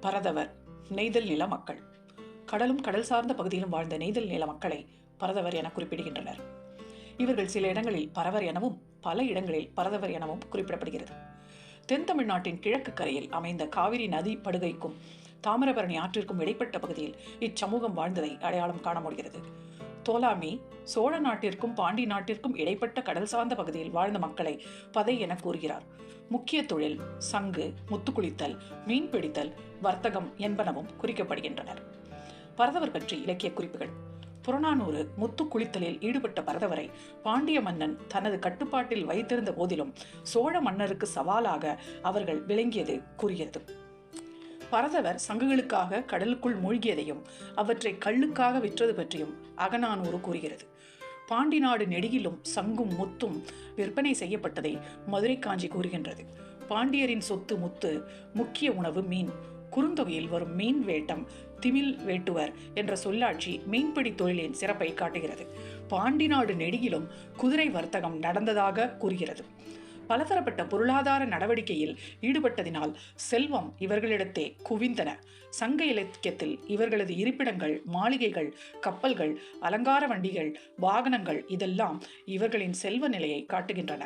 பரதவர் நெய்தல் நில மக்கள். கடலும் கடல் சார்ந்த பகுதியிலும் வாழ்ந்த நெய்தல் நில மக்களை பரதவர் என குறிப்பிடுகின்றனர். இவர்கள் சில இடங்களில் பரவர் எனவும் பல இடங்களில் பரதவர் எனவும் குறிப்பிடப்படுகிறது. தென் தமிழ்நாட்டின் கிழக்கு கரையில் அமைந்த காவிரி நதி படுகைக்கும் தாமிரபரணி ஆற்றிற்கும் இடைப்பட்ட பகுதியில் இச்சமூகம் வாழ்ந்ததை அடையாளம் காண முடிகிறது. தோலாமி சோழ நாட்டிற்கும் பாண்டி நாட்டிற்கும் இடைப்பட்ட கடல் சார்ந்த பகுதியில் வாழ்ந்த மக்களை பதை என கூறுகிறார். முக்கிய தொழில் சங்கு முத்துக்குளித்தல் மீன் பிடித்தல் வர்த்தகம் என்பனவும் குறிக்கப்படுகின்றனர். பரதவர் பற்றி இலக்கிய குறிப்புகள். புறநானூறு முத்து குளித்தலில் ஈடுபட்ட பரதவரை பாண்டிய மன்னன் தனது கட்டுப்பாட்டில் வைத்திருந்த போதிலும் சோழ மன்னருக்கு சவாலாக அவர்கள் விளங்கியது கூறியது. பரதவர் சங்குகளுக்காக கடலுக்குள் மூழ்கியதையும் அவற்றை கல்லுக்காக விற்றது பற்றியும் அகநானூறு கூறுகிறது. பாண்டி நாடு நெடுகிலும் சங்கும் முத்தும் விற்பனை செய்யப்பட்டதை மதுரை காஞ்சி கூறுகின்றது. பாண்டியரின் சொத்து முத்து முக்கிய உணவு மீன். குறுந்தொகையில் வரும் மீன் வேட்டம் திமில் வேட்டுவர் என்ற சொல்லாட்சி மீன்பிடி தொழிலின் சிறப்பை காட்டுகிறது. பாண்டி நாடு நெடுகிலும் குதிரை வர்த்தகம் நடந்ததாக கூறுகிறது. பலதரப்பட்ட பொருளாதார நடவடிக்கையில் ஈடுபட்டதினால் செல்வம் இவர்களிடத்தே குவிந்தன. சங்க இலக்கியத்தில் இவர்களது இருப்பிடங்கள் மாளிகைகள் கப்பல்கள் அலங்கார வண்டிகள் வாகனங்கள் இதெல்லாம் இவர்களின் செல்வ நிலையை காட்டுகின்றன.